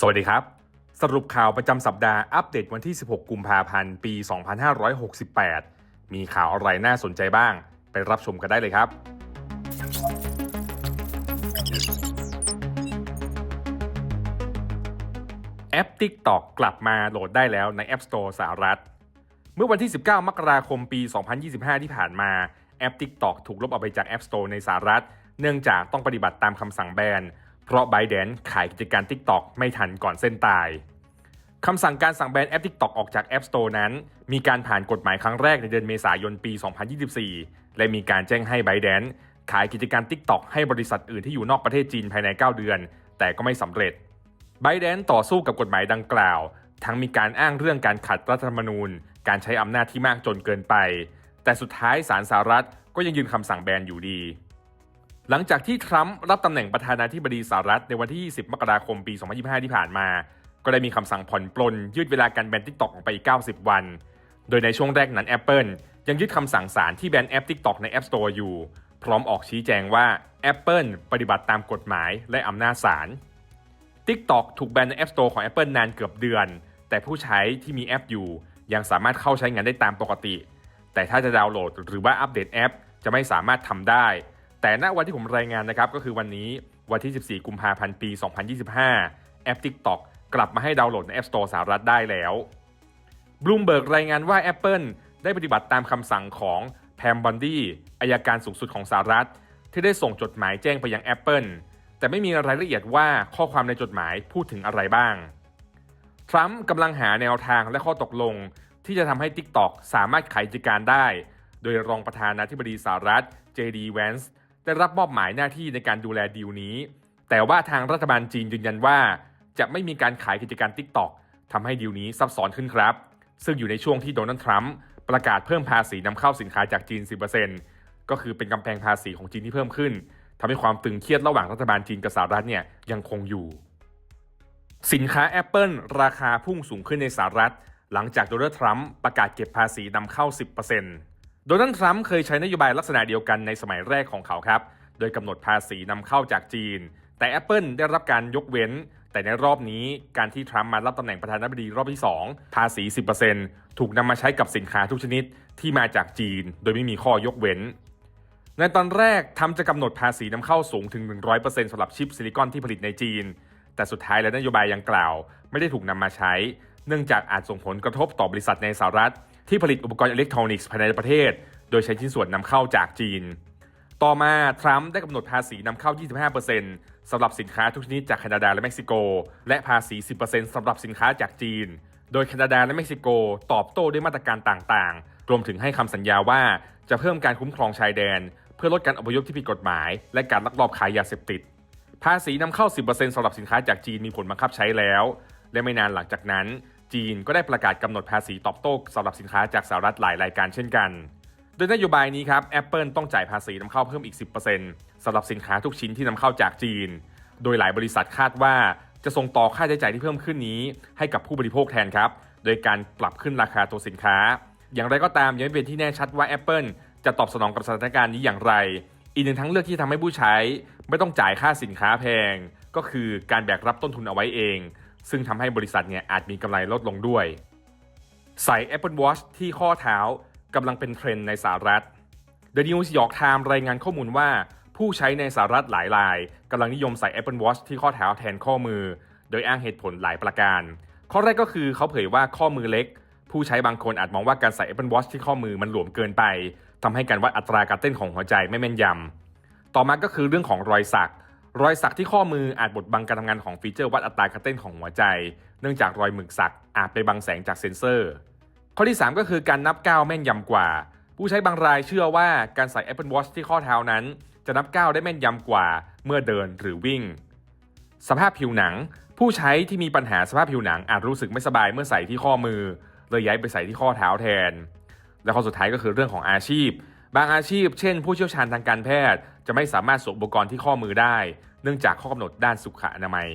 สวัสดีครับ สรุปข่าวประจำสัปดาห์อัปเดตวันที่ 16 กุมภาพันธ์ ปี 2568 มีข่าวอะไรน่าสนใจบ้าง ไปรับชมกันได้เลยครับ แอป TikTok กลับมาโหลดได้แล้วใน App Store สหรัฐ เมื่อวันที่ 19 มกราคมปี 2025 ที่ผ่านมาแอป TikTok ถูกลบออกไปจาก App Store ในสหรัฐ เนื่องจากต้องปฏิบัติตามคำสั่งแบน เพราะ ByteDance ขายกิจการ TikTok ไม่ทันก่อนเส้นตายคำสั่งการสั่งแบนแอป TikTok ออกจาก App Store นั้น มีการผ่านกฎหมายครั้งแรกในเดือนเมษายนปี 2024 และมีการแจ้งให้ ByteDance ขายกิจการ TikTok ให้บริษัทอื่นที่อยู่นอกประเทศจีนภายใน 9 เดือน แต่ก็ไม่สำเร็จไบแดนต่อสู้กับกฎหมายดังกล่าว ทั้งมีการอ้างเรื่องการขัดรัฐธรรมนูญ การใช้อำนาจที่มากจนเกินไป แต่สุดท้ายศาลสหรัฐก็ยังยืนคำสั่งแบนอยู่ดี หลังจากที่ทรัมป์รับตำแหน่งประธานาธิบดีสหรัฐในวันที่ 20 มกราคมปี 2025 ที่ผ่านมา ก็ได้มีคำสั่งผ่อนปลนยืดเวลาการแบน TikTok ออกไป 90 วัน โดยในช่วงแรกนั้น Apple ยังยึดคำสั่งศาลที่แบนแอป TikTok ใน App Store อยู่ พร้อมออกชี้แจงว่า Apple ปฏิบัติตามกฎหมายและอำนาจศาล TikTok ถูกแบนใน App Store ของ Apple นานเกือบเดือน แต่ผู้ใช้ที่มีแอปอยู่ ยังสามารถเข้าใช้งานได้ตามปกติ แต่ถ้าจะดาวน์โหลดหรือว่าอัปเดตแอป จะไม่สามารถทำได้ แต่ณวันที่ผมรายงานนะครับก็คือวันนี้วันที่ 14 กุมภาพันธ์ปี 2025 แอป TikTok กลับมาให้ดาวน์โหลดใน App Store สหรัฐได้แล้วบลูมเบิร์กรายงานว่า Apple ได้ปฏิบัติตามคำสั่งของแพมบอนดี้อายการสูงสุดของสหรัฐ ที่ได้ส่งจดหมายแจ้งไปยัง Apple แต่ไม่มีรายละเอียดว่าข้อความในจดหมายพูดถึงอะไรบ้าง ทรัมป์กำลังหาแนวทางและข้อตกลง ที่จะทำให้ TikTok สามารถขายกิจการได้ โดยรองประธานาธิบดีสหรัฐ JD Vance ได้รับมอบหมายหน้าที่ในการดูแลดีลนี้ แต่ว่าทางรัฐบาลจีนยืนยันว่า จะไม่มีการขายกิจการ TikTok ทำให้ดีลนี้ซับซ้อนขึ้นครับ ซึ่งอยู่ในช่วงที่โดนัลด์ทรัมป์ประกาศเพิ่มภาษีนำเข้าสินค้าจากจีน 10%ก็คือเป็นกำแพงภาษีของจีนที่เพิ่มขึ้นทำให้ความตึงเครียดระหว่างรัฐบาลจีนกับสหรัฐเนี่ยยังคงอยู่ สินค้า Apple ราคาพุ่งสูงขึ้นในสหรัฐ หลังจากโดนัลด์ทรัมป์ประกาศเก็บภาษีนำเข้า 10% โดนัลด์ทรัมป์เคยใช้นโยบายลักษณะเดียวกันในสมัยแรกของเขาครับ โดยกำหนดภาษีนำเข้าจากจีน แต่ Apple ได้รับการยกเว้น แต่ในรอบนี้การที่ทรัมป์มารับตำแหน่งประธานาธิบดีรอบที่ 2 ภาษี 10%ถูกนำมาใช้กับสินค้าทุกชนิดที่มาจากจีน โดยไม่มีข้อยกเว้น ในตอนแรกทำจะกำหนดภาษีนำเข้าสูงถึง 100%สำหรับชิปซิลิคอนที่ผลิตในจีน แต่สุดท้ายแล้วนโยบายยังกล่าว ไม่ได้ถูกนำมาใช้ เนื่องจากอาจส่งผลกระทบต่อบริษัทในสหรัฐ ที่ผลิตอุปกรณ์อิเล็กทรอนิกส์ภายในประเทศ โดยใช้ชิ้นส่วนนำเข้าจากจีน ต่อมาทรัมป์ได้กำหนดภาษีนำเข้า 25%สำหรับสินค้าทุกชนิดจากแคนาดาและเม็กซิโก และภาษี 10%สำหรับสินค้าจากจีน โดยแคนาดาและเม็กซิโก ตอบโต้ด้วยมาตรการต่างๆ รวมถึงให้คำสัญญาว่าจะเพิ่มการคุ้มครองชายแดน เพื่อลดการอพยพที่ผิดกฎหมาย และการลักลอบขายยาเสพติด ภาษีนำเข้า 10%สำหรับสินค้าจากจีนมีผลบังคับใช้แล้ว และไม่นานหลังจากนั้น จีนก็ได้ประกาศกำหนดภาษีตอบโต้สำหรับสินค้าจากสหรัฐหลายรายการเช่นกัน โดยนโยบายนี้ครับ Apple ต้องจ่ายภาษีนำเข้าเพิ่มอีก 10%สำหรับสินค้าทุกชิ้นที่นำเข้าจากจีน โดยหลายบริษัทคาดว่าจะส่งต่อค่าใช้จ่ายที่เพิ่มขึ้นนี้ ให้กับผู้บริโภคแทนครับ โดยการปรับขึ้นราคาตัวสินค้า อย่างไรก็ตามยังไม่เป็นที่แน่ชัดว่า Apple จะตอบสนองกับสถานการณ์นี้อย่างไร อีกหนึ่งทั้งเลือกที่ทำให้ผู้ใช้ ไม่ต้องจ่ายค่าสินค้าแพง ก็คือการแบกรับต้นทุนเอาไว้เอง ซึ่งทำให้บริษัทเนี่ยอาจมีกำไรลดลงด้วย ใส่ Apple Watch ที่ข้อเท้ากำลังเป็นเทรนด์ในสหรัฐ The New York Times รายงานข้อมูลว่า ผู้ใช้ในสหรัฐหลายรายกำลังนิยมใส่ Apple Watch ที่ข้อเท้าแทนข้อมือ โดยอ้างเหตุผลหลายประการ ข้อแรกก็คือเขาเผยว่าข้อมือเล็ก ผู้ใช้บางคนอาจมองว่าการใส่ Apple Watch ที่ข้อมือมันหลวมเกินไปทำให้การวัดอัตราการเต้นของหัวใจไม่แม่นยำต่อมาก็คือเรื่องของรอยสัก รอยสักที่ข้อมืออาจบดบังการทำงานของฟีเจอร์วัดอัตราการเต้นของหัวใจ เนื่องจากรอยหมึกสักอาจไปบังแสงจากเซ็นเซอร์ ข้อที่ 3 ก็คือการนับก้าวแม่นยำกว่า ผู้ใช้บางรายเชื่อว่าการใส่ Apple Watch ที่ข้อเท้านั้น จะนับก้าวได้แม่นยำกว่า เมื่อเดินหรือวิ่ง สภาพผิวหนัง ผู้ใช้ที่มีปัญหาสภาพผิวหนังอาจรู้สึกไม่สบายเมื่อใส่ที่ข้อมือเลยย้ายไปใส่ที่ข้อเท้าแทน และข้อสุดท้ายก็คือเรื่องของอาชีพ บางอาชีพ เช่น ผู้เชี่ยวชาญทางการแพทย์ ไม่สามารถสวมอุปกรณ์ที่ข้อมือได้ เนื่องจากข้อกำหนดด้านสุขอนามัย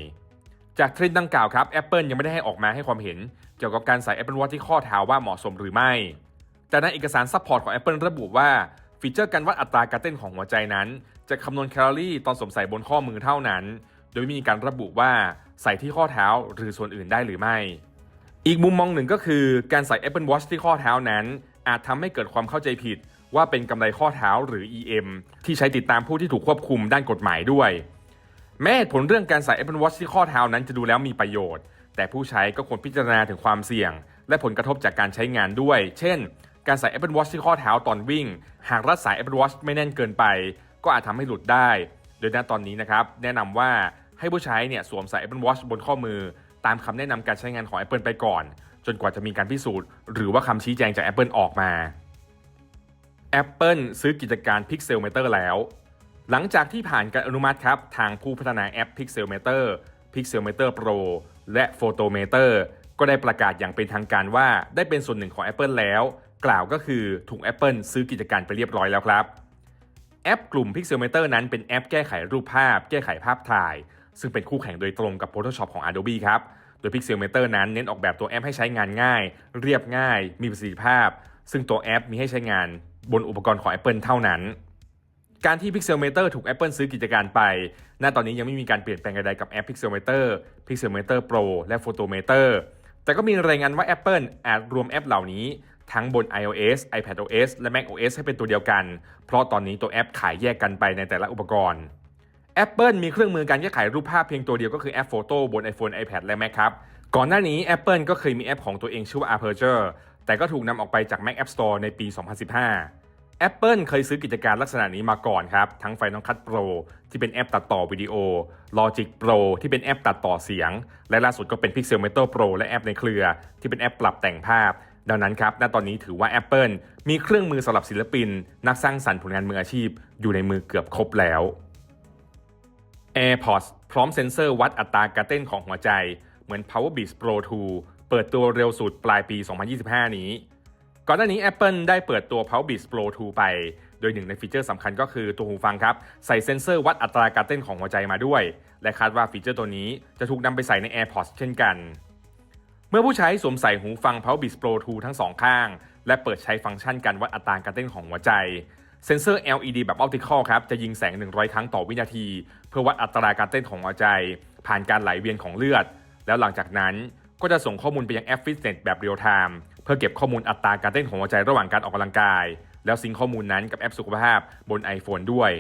จากเทรนด์ดังกล่าวครับ Apple ยังไม่ได้ให้ออกมาให้ความเห็น เกี่ยวกับการใส่ Apple Watch ที่ข้อเท้าว่าเหมาะสมหรือไม่ แต่ในเอกสารซัพพอร์ตของ Apple ระบุว่าฟีเจอร์การวัดอัตราการเต้นของหัวใจนั้น จะคำนวณแคลอรี่ตอนสวมใส่บนข้อมือเท่านั้น โดยไม่มีการระบุว่าใส่ที่ข้อเท้าหรือส่วนอื่นได้หรือไม่ อีกมุมมองหนึ่งก็คือการใส่ Apple Watch ที่ข้อเท้านั้น อาจทำให้เกิดความเข้าใจผิด ว่าเป็นกำไรข้อเท้าหรือ EM ที่ใช้ติดตามผู้ที่ถูกควบคุมด้านกฎหมายด้วย แม้ผลเรื่องการใส่ Apple Watch ที่ข้อเท้านั้นจะดูแล้วมีประโยชน์ แต่ผู้ใช้ก็ควรพิจารณาถึงความเสี่ยง และผลกระทบจากการใช้งานด้วย เช่น การใส่ Apple Watch ที่ข้อเท้าตอนวิ่ง หากรัดสาย Apple Watch ไม่แน่นเกินไป ก็อาจทำให้หลุดได้ โดยณตอนนี้นะครับแนะนำว่าให้ผู้ใช้เนี่ยสวมใส่ Apple Watch บนข้อมือ ตามคำแนะนำการใช้งานของ Apple ไปก่อน จนกว่าจะมีการพิสูจน์ หรือว่าคำชี้แจงจาก Apple ออกมา Apple ซื้อกิจการ Pixelmator แล้ว หลังจากที่ผ่านการอนุมัติครับ ทางผู้พัฒนาแอป Pixelmator Pixelmator Pro และ Photometer ก็ได้ประกาศอย่างเป็นทางการว่าได้เป็นส่วนหนึ่งของ Apple แล้ว กล่าวก็คือถูก Apple ซื้อกิจการไปเรียบร้อยแล้วครับ แอปกลุ่ม Pixelmator นั้นเป็นแอปแก้ไขรูปภาพ แก้ไขภาพถ่าย ซึ่งเป็นคู่แข่งโดยตรงกับ Photoshop ของ Adobe ครับโดย Pixelmator นั้นเน้นออกแบบตัวแอปให้ใช้งานง่าย เรียบง่าย มีประสิทธิภาพ ซึ่งตัวแอปมีให้ใช้งาน บนอุปกรณ์ของ Apple เท่านั้น การที่ Pixelmator ถูก Apple ซื้อกิจการไป ณ ตอนนี้ยังไม่มีการเปลี่ยนแปลงใดๆกับแอป Pixelmator Pixelmator Pro และ Photometer แต่ก็มีรายงานว่า Apple อาจรวมแอปเหล่านี้ทั้งบน iOS iPadOS และ macOS ให้เป็นตัวเดียวกัน เพราะตอนนี้ตัวแอปขายแยกกันไปในแต่ละอุปกรณ์ Apple มีเครื่องมือการแก้ไขรูปภาพเพียงตัวเดียวก็คือแอป Photo บน iPhone iPad และ Mac ครับ ก่อนหน้านี้ Apple ก็เคยมีแอปของตัวเองชื่อว่า Aperture แต่ก็ถูกนำออกไปจาก Mac App Store ในปี 2015 Apple เคยซื้อกิจการลักษณะนี้มาก่อนครับ ทั้ง Final Cut Pro ที่เป็นแอปตัดต่อวิดีโอ Logic Pro ที่เป็นแอปตัดต่อเสียง และล่าสุดก็เป็น Pixelmator Pro และแอปในเครือ ที่เป็นแอปปรับแต่งภาพ ดังนั้นครับ ณ ตอนนี้ถือว่า Apple มีเครื่องมือสำหรับศิลปิน นักสร้างสรรค์ผลงานมืออาชีพ อยู่ในมือเกือบครบแล้ว AirPods พร้อมเซ็นเซอร์วัดอัตราการเต้นของหัวใจ เหมือน PowerBeats Pro 2 เปิดตัวเร็วสุดปลายปี 2025 นี้ ก่อนหน้านี้ Apple ได้เปิดตัว PowerBeats Pro 2 ไป โดยหนึ่งในฟีเจอร์สำคัญก็คือตัวหูฟังครับ ใส่เซ็นเซอร์วัดอัตราการเต้นของหัวใจมาด้วย และคาดว่าฟีเจอร์ตัวนี้จะถูกนำไปใส่ใน AirPods เช่นกัน เมื่อผู้ใช้สวมใส่หูฟัง PowerBeats Pro 2 ทั้งสองข้าง และเปิดใช้ฟังก์ชันการวัดอัตราการเต้นของหัวใจเซ็นเซอร์ LED แบบ Optical ครับจะยิงแสง 100 ครั้งต่อวินาที เพื่อวัดอัตราการเต้นของหัวใจ ผ่านการไหลเวียนของเลือด แล้วหลังจากนั้นก็จะส่งข้อมูลไปยังแอป Fitness แบบเรียลไทม์ พื่อเก็บข้อมูลอัตราการเต้นของหัวใจระหว่างการออกกำลังกาย แล้วซิงข้อมูลนั้นกับแอปสุขภาพบน iPhone ด้วย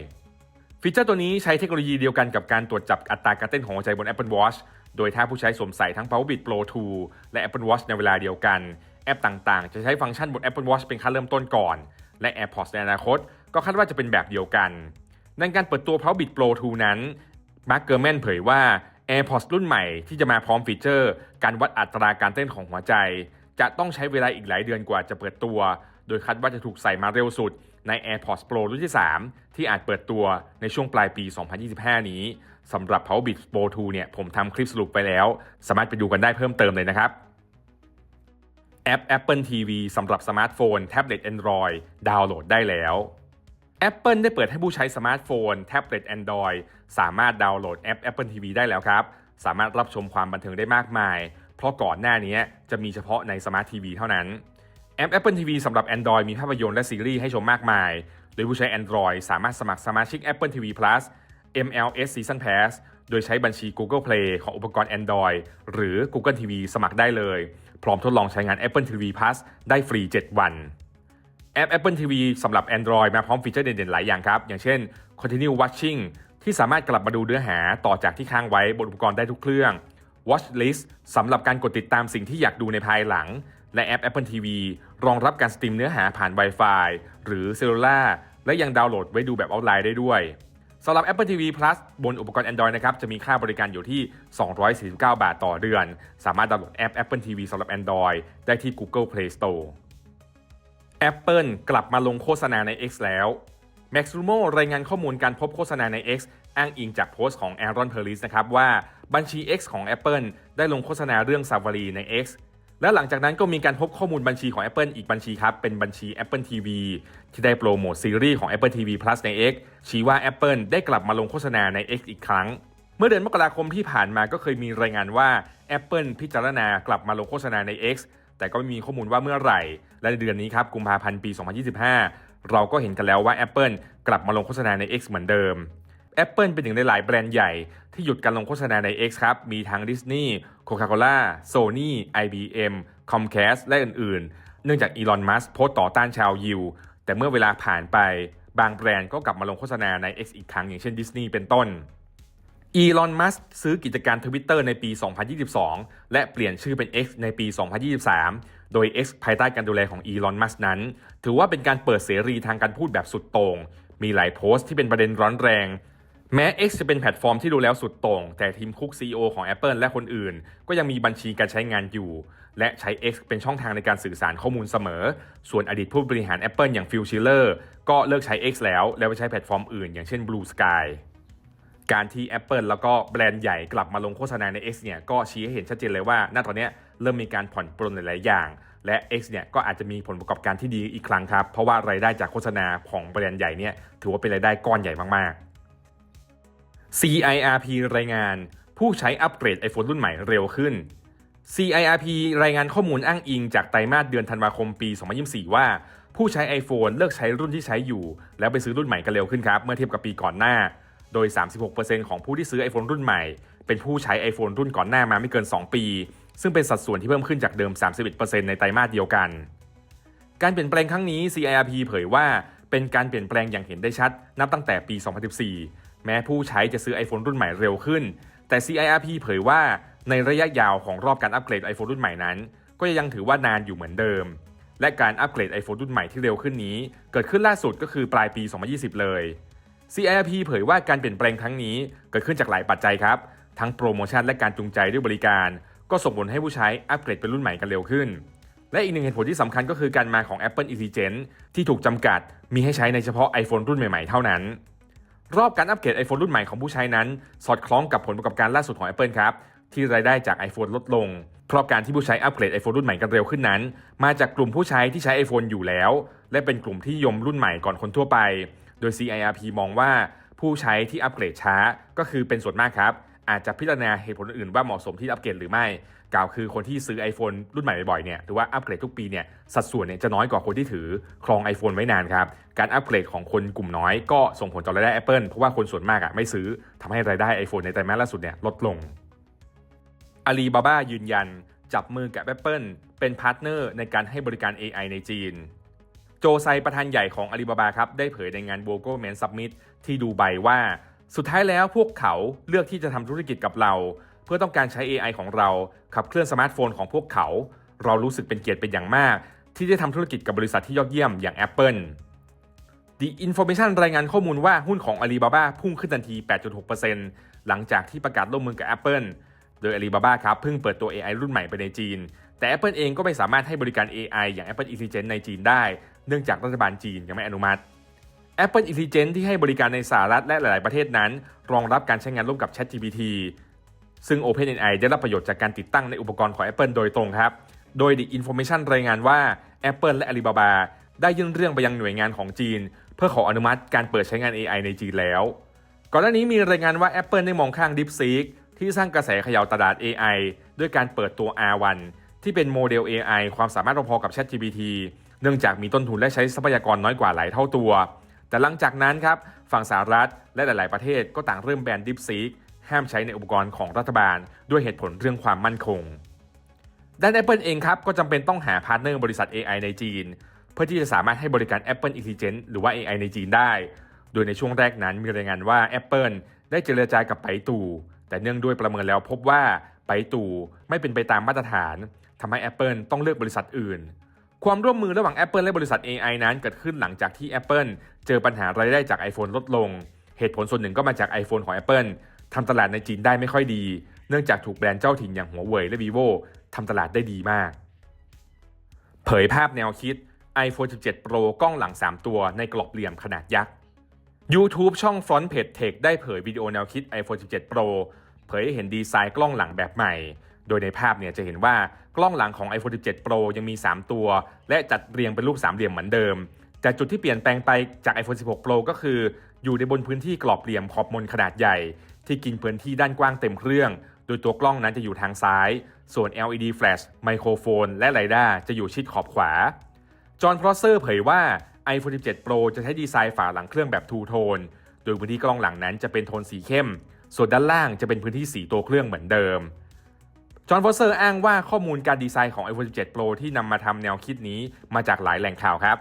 ฟีเจอร์ตัวนี้ใช้เทคโนโลยีเดียวกันกับการตรวจจับอัตราการเต้นของหัวใจบน Apple Watch โดยถ้าผู้ใช้สวมใส่ทั้ง PowerBeat Pro 2 และ Apple Watch ในเวลาเดียวกัน แอปต่างๆ จะใช้ฟังก์ชันบน Apple Watch เป็นขั้นเริ่มต้นก่อน และ AirPods ในอนาคต ก็คาดว่าจะเป็นแบบเดียวกันในการเปิดตัว PowerBeat Pro 2 นั้นมาร์คเกอร์แมนเผยว่า AirPods รุ่นใหม่ที่จะมาพร้อมฟีเจอร์ การวัดอัตราการเต้นของหัวใจ จะต้องใช้เวลาอีกหลายเดือนกว่าจะเปิดตัว โดยคาดว่าจะถูกใส่มาเร็วสุดใน AirPods Pro รุ่นที่ 3 ที่อาจเปิดตัวในช่วงปลายปี 2025 นี้สำหรับ PowerBeat Pro 2 เนี่ย ผมทำคลิปสรุปไปแล้ว สามารถไปดูกันได้เพิ่มเติมเลยนะครับ แอป Apple TV สำหรับสมาร์ทโฟน แท็บเล็ต Android ดาวน์โหลดได้แล้ว Apple ได้เปิดให้ผู้ใช้สมาร์ทโฟน แท็บเล็ต Android สามารถดาวน์โหลดแอป Apple TV ได้แล้วครับ สามารถรับชมความบันเทิงได้มากมาย เพราะก่อนหน้านี้จะมีเฉพาะในสมาร์ททีวีเท่านั้น แอป Apple TV สำหรับ Android มีภาพยนตร์และซีรีส์ให้ชมมากมาย โดยผู้ใช้ Android สามารถสมัครสมาชิก Apple TV Plus MLS Season Pass โดยใช้บัญชี Google Play ของอุปกรณ์ Android หรือ Google TV สมัครได้เลย พร้อมทดลองใช้งาน Apple TV Plus ได้ฟรี 7 วันแอป Apple TV สำหรับ Android มาพร้อมฟีเจอร์เด่นๆ หลายอย่างครับ อย่างเช่น Continue Watching ที่สามารถกลับมาดูเนื้อหาต่อจากที่ค้างไว้บนอุปกรณ์ได้ทุกเครื่อง Watch List สำหรับการกดติดตามสิ่งที่อยากดูในภายหลัง และแอป Apple TV รองรับการสตรีมเนื้อหาผ่าน Wi-Fi หรือเซลลูล่าและยังดาวน์โหลดไว้ดูแบบออนไลน์ได้ด้วยสำหรับ Apple TV Plus บนอุปกรณ์ Android นะครับจะมีค่าบริการอยู่ที่ 249 บาทต่อเดือน สามารถดาวน์โหลดแอป Apple TV สำหรับ Android ได้ที่ Google Play Store Apple กลับมาลงโฆษณาใน X แล้ว Max Rumo รายงานข้อมูลการพบโฆษณาใน X อ้างอิงจากโพสต์ของ Aaron Perlis นะครับว่า บัญชี X ของ Apple ได้ลงโฆษณาเรื่อง Safari ใน X และหลังจากนั้นก็มีการพบข้อมูลบัญชีของ Apple อีกบัญชีครับ เป็นบัญชี Apple TV ที่ได้โปรโมทซีรีส์ของ Apple TV Plus ใน X ชี้ว่า Apple ได้กลับมาลงโฆษณาใน X อีกครั้ง เมื่อเดือนมกราคมที่ผ่านมาก็เคยมีรายงานว่า Apple พิจารณากลับมาลงโฆษณาใน X แต่ก็ไม่มีข้อมูลว่าเมื่อไหร่ และในเดือนนี้ครับกุมภาพันธ์ปี 2025 เราก็เห็นกันแล้วว่า Apple กลับมาลงโฆษณาใน X เหมือนเดิม Apple เป็นหนึ่งในหลายแบรนด์ใหญ่ที่หยุดการลงโฆษณาใน X ครับ มีทั้ง Disney Coca-Cola Sony IBM Comcast และอื่นๆ เนื่องจากอีลอน มัสโพสต์ต่อต้านชาวยิว แต่เมื่อเวลาผ่านไปบางแบรนด์ก็กลับมาลงโฆษณาใน X อีกครั้งอย่างเช่น Disney เป็นต้นอีลอน มัสซื้อกิจการ Twitter ในปี 2022 และเปลี่ยนชื่อเป็น X ในปี 2023 โดย X ภายใต้การดูแลของอีลอน มัสนั้น ถือว่าเป็นการเปิดเสรีทางการพูดแบบสุดโต่งมีหลายโพสต์ที่เป็นประเด็นร้อนแรง แม้ X จะเป็นแพลตฟอร์มที่ดูแล้วสุดโต่ง แต่ทีมคุก CEO ของ Apple และคนอื่น ก็ยังมีบัญชีการใช้งานอยู่ และใช้ X เป็นช่องทางในการสื่อสารข้อมูลเสมอ ส่วนอดีตผู้บริหาร Apple อย่างฟิลชิลเลอร์ก็เลิกใช้ X แล้ว แล้วไปใช้แพลตฟอร์มอื่น อย่างเช่น Blue Sky การที่ Apple แล้วก็แบรนด์ใหญ่กลับมาลงโฆษณาใน X เนี่ยก็ชี้ให้เห็นชัดเจนเลยว่า ณตอนนี้เริ่มมีการผ่อนปรนหลาย ๆ อย่าง และ X เนี่ยก็อาจจะมีผลประกอบการที่ดีอีกครั้งครับเพราะว่ารายได้จากโฆษณาของแบรนด์ใหญ่เนี่ยถือว่าเป็นรายได้ก้อนใหญ่มาก ๆ CIRP รายงาน ผู้ใช้อัปเกรด iPhone รุ่นใหม่เร็วขึ้น CIRP รายงานข้อมูลอ้างอิงจากไตรมาสเดือนธันวาคมปี 2024 ว่า ผู้ใช้ iPhone เลิกใช้รุ่นที่ใช้อยู่ แล้วไปซื้อรุ่นใหม่กันเร็วขึ้นครับเมื่อเทียบกับปีก่อนหน้า โดย 36%ของผู้ที่ซื้อ iPhone รุ่นใหม่ เป็นผู้ใช้ iPhone รุ่นก่อนหน้ามาไม่เกิน 2 ปี ซึ่งเป็นสัดส่วนที่เพิ่มขึ้นจากเดิม 31%ในไตรมาสเดียวกัน การเปลี่ยนแปลงครั้งนี้ CIRP เผยว่าเป็นการเปลี่ยนแปลงอย่างเห็นได้ชัด นับตั้งแต่ปี 2014 แม้ผู้ใช้จะซื้อ iPhone รุ่นใหม่เร็วขึ้น แต่ CIRP เผยว่าในระยะยาวของรอบการอัปเกรด iPhone รุ่นใหม่นั้น ก็ยังถือว่านานอยู่เหมือนเดิม และการอัปเกรด iPhone รุ่นใหม่ที่เร็วขึ้นนี้ เกิดขึ้นล่าสุดก็คือปลายปี 2020 เลย CIRP เผยว่าการเปลี่ยนแปลงครั้งนี้เกิดขึ้นจากหลายปัจจัยครับ ทั้งโปรโมชั่นและการจูงใจด้วยบริการ ก็ส่งผลให้ผู้ใช้อัปเกรดเป็นรุ่นใหม่กันเร็วขึ้น และอีกหนึ่งเหตุผลที่สำคัญก็คือการมาของ Apple Intelligence ที่ถูกจำกัด มีให้ใช้ในเฉพาะ iPhone รุ่นใหม่ๆ เท่านั้น รอบการอัปเกรด iPhone รุ่นใหม่ของผู้ใช้นั้น สอดคล้องกับผลประกอบการล่าสุดของ Apple ครับ ที่รายได้จาก iPhone ลดลง เพราะการที่ผู้ใช้อัปเกรด iPhone รุ่นใหม่กันเร็วขึ้นนั้น มาจากกลุ่มผู้ใช้ที่ใช้ iPhone อยู่แล้ว และเป็นกลุ่มที่ยมรุ่นใหม่ก่อนคนทั่วไป โดย CIRP มองว่าผู้ใช้ที่อัปเกรดช้าก็คือเป็นส่วนมากครับ อาจจะพิจารณาเหตุผลอื่นว่าเหมาะสมที่อัปเกรดหรือไม่ กล่าวคือคนที่ซื้อ iPhone รุ่นใหม่บ่อยๆเนี่ยหรือว่าอัปเกรดทุกปีเนี่ยสัดส่วนเนี่ยจะน้อยกว่าคนที่ถือครอง iPhone ไว้นานครับ การอัปเกรดของคนกลุ่มน้อยก็ส่งผลต่อรายได้ Apple เพราะว่าคนส่วนมากอะไม่ซื้อทำให้รายได้ iPhone ในไตรมาสล่าสุดเนี่ยลดลงอาลีบาบายืนยัน จับมือกับ Apple เป็นพาร์ทเนอร์ในการให้บริการ AI ในจีนโจไซประธานใหญ่ของอาลีบาบาครับ ได้เผยในงาน w o g o m a n Summit ที่ดูไบว่า สุดท้ายแล้วพวกเขาเลือกที่จะทำธุรกิจกับเรา พื่อต้องการใช้ AI ของเรา ขับเคลื่อนสมาร์ทโฟนของพวกเขา เรารู้สึกเป็นเกียรติเป็นอย่างมาก ที่ได้ทำธุรกิจกับบริษัทที่ยอดเยี่ยมอย่าง Apple The Information รายงานข้อมูลว่าหุ้นของ Alibaba พุ่งขึ้นทันที 8.6%หลังจากที่ประกาศร่วมมือกับ Apple โดย Alibaba ครับเพิ่งเปิดตัว AI รุ่นใหม่ไปในจีน แต่ Apple เองก็ไม่สามารถให้บริการ AI อย่าง Apple Intelligence ในจีนได้ เนื่องจากรัฐบาลจีนยังไม่อนุมัติ Apple Intelligence ที่ให้บริการในสหรัฐและหลาย ๆ ประเทศนั้น รองรับการใช้งานร่วมกับ ChatGPT ซึ่ง OpenAI ได้รับประโยชน์จากการติดตั้งในอุปกรณ์ของ Apple โดยตรงครับ โดย The Information รายงานว่า Apple และ Alibaba ได้ยื่นเรื่องไปยังหน่วยงานของจีน เพื่อขออนุมัติการเปิดใช้งาน AI ในจีนแล้ว ก่อนหน้านี้มีรายงานว่า Apple ได้มองข้าง DeepSeek ที่สร้างกระแสเขย่าตลาด AI ด้วยการเปิดตัว R1 ที่เป็นโมเดล AI ความสามารถพอๆกับ ChatGPT เนื่องจากมีต้นทุนและใช้ทรัพยากรน้อยกว่าหลายเท่าตัว แต่หลังจากนั้นครับ ฝั่งสหรัฐและหลาย ๆ ประเทศก็ต่างเริ่มแบน DeepSeek ห้ามใช้ในอุปกรณ์ของรัฐบาล ด้วยเหตุผลเรื่องความมั่นคง ด้าน Apple เองครับ ก็จำเป็นต้องหาพาร์ทเนอร์บริษัท AI ในจีน เพื่อที่จะสามารถให้บริการ Apple Intelligence หรือว่า AI ในจีนได้ โดยในช่วงแรกนั้นมีรายงานว่า Apple ได้เจรจากับไปตู่ แต่เนื่องด้วยประเมินแล้วพบว่าไปตู่ไม่เป็นไปตามมาตรฐานทำให้ Apple ต้องเลือกบริษัทอื่นความร่วมมือระหว่าง Apple และบริษัท AI นั้นเกิดขึ้นหลังจากที่ Apple เจอปัญหารายได้จาก iPhone ลดลง เหตุผลส่วนหนึ่งก็มาจาก iPhone ของ Apple ทำตลาดในจีนได้ไม่ค่อยดี เนื่องจากถูกแบรนด์เจ้าถิ่นอย่างหัวเว่ยและ vivo ทำตลาดได้ดีมาก เผยภาพแนวคิด iPhone 17 Pro กล้องหลัง 3 ตัวในกรอบเหลี่ยมขนาดยักษ์ YouTube ช่อง Front Page Tech ได้เผยวิดีโอแนวคิด iPhone 17 Pro เผยให้เห็นดีไซน์กล้องหลังแบบใหม่ โดยในภาพเนี่ยจะเห็นว่ากล้องหลังของ iPhone 17 Pro ยังมี 3 ตัว และจัดเรียงเป็นรูปสามเหลี่ยมเหมือนเดิม แต่จุดที่เปลี่ยนแปลงไปจาก iPhone 16 Pro ก็คือ อยู่ในบนพื้นที่กรอบเหลี่ยมขอบมนขนาดใหญ่ ที่กินพื้นที่ด้านกว้างเต็มเครื่อง โดยตัวกล้องนั้นจะอยู่ทางซ้าย ส่วน LED flash ไมโครโฟน และไรด้าจะอยู่ชิดขอบขวา จอห์นพรอสเซอร์เผยว่า iPhone 17 Pro จะใช้ดีไซน์ฝาหลังเครื่องแบบทูโทนโดดยพื้นที่กล้องหลังนั้นจะเป็นโทนสีเข้ม ส่วนด้านล่างจะเป็นพื้นที่สีตัวเครื่องเหมือนเดิม จอห์นฟอสเซอร์อ้างว่าข้อมูลการดีไซน์ของ iPhone 17 Pro ที่นำมาทำแนวคิดนี้มาจากหลายแหล่งข่าวครับ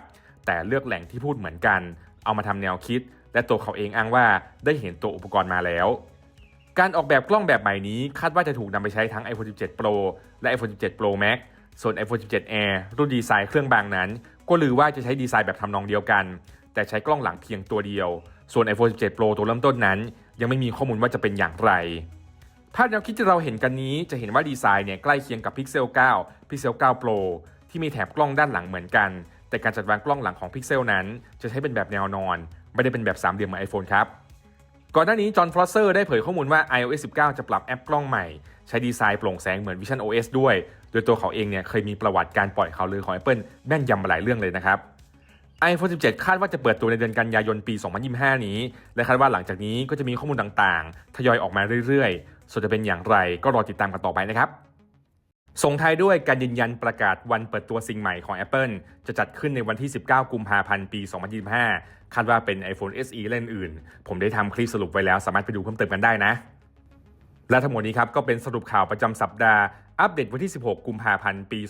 แต่เลือกแหล่งที่พูดเหมือนกัน เอามาทำแนวคิด และตัวเขาเองอ้างว่าได้เห็นตัวอุปกรณ์มาแล้ว การออกแบบกล้องแบบใหม่นี้คาดว่าจะถูกนำไปใช้ทั้ง iPhone 17 Pro และ iPhone 17 Pro Max ส่วน iPhone 17 Air รุ่นดีไซน์เครื่องบางนั้น ก็ลือว่าจะใช้ดีไซน์แบบทำนองเดียวกัน แต่ใช้กล้องหลังเพียงตัวเดียว ส่วน iPhone 17 Pro ตัวเริ่มต้นนั้น ยังไม่มีข้อมูลว่าจะเป็นอย่างไร ภาพแนวคิดที่เราเห็นกันนี้จะเห็นว่าดีไซน์เนี่ยใกล้เคียงกับ Pixel 9 Pixel 9 Pro ที่มีแถบกล้องด้านหลังเหมือนกัน แต่การจัดวางกล้องหลังของ Pixel นั้น จะใช้เป็นแบบแนวนอน ไม่ได้เป็นแบบสามเหลี่ยมเหมือน iPhone ครับ ก่อนหน้านี้จอห์นฟลอสเซอร์ได้เผยข้อมูลว่า iOS 19 จะปรับแอปกล้องใหม่ ใช้ดีไซน์โปร่งแสงเหมือน Vision OS ด้วย โดยตัวเขาเองเนี่ยเคยมีประวัติการปล่อยข่าวลือของ Apple แม่นยำมาหลายเรื่องเลยนะครับ iPhone 17 คาดว่าจะเปิดตัวในเดือนกันยายนปี 2025 นี้ และคาดว่าหลังจากนี้ก็จะมีข้อมูลต่างๆ ทยอยออกมาเรื่อยๆ ส่วนจะเป็นอย่างไรก็รอติดตามกันต่อไปนะครับ ส่งท้ายด้วยการยืนยันประกาศวันเปิดตัวสิ่งใหม่ของ Apple จะจัดขึ้นในวันที่ 19 กุมภาพันธ์ ปี 2025 คาดว่าเป็น iPhone SE เล่นอื่น ผมได้ทำคลิปสรุปไว้แล้วสามารถไปดูเพิ่มเติมกันได้นะ และทั้งหมดนี้ครับก็เป็นสรุปข่าวประจำสัปดาห์ อัปเดตวันที่ 16 กุมภาพันธ์ ปี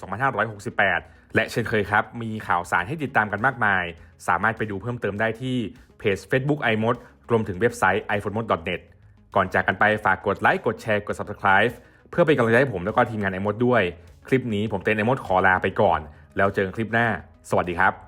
2568 และเช่นเคยครับ มีข่าวสารให้ติดตามกันมากมาย สามารถไปดูเพิ่มเติมได้ที่เพจ Facebook iMod รวมถึงเว็บไซต์ iPhonemod.net ก่อนจากกันไปฝากกดไลค์กดแชร์กด Subscribe เพื่อเป็นกำลังใจให้ผมแล้วก็ทีมงานไอมดด้วย คลิปนี้ผมเต้นไอมดขอลาไปก่อน แล้วเจอกันคลิปหน้า สวัสดีครับ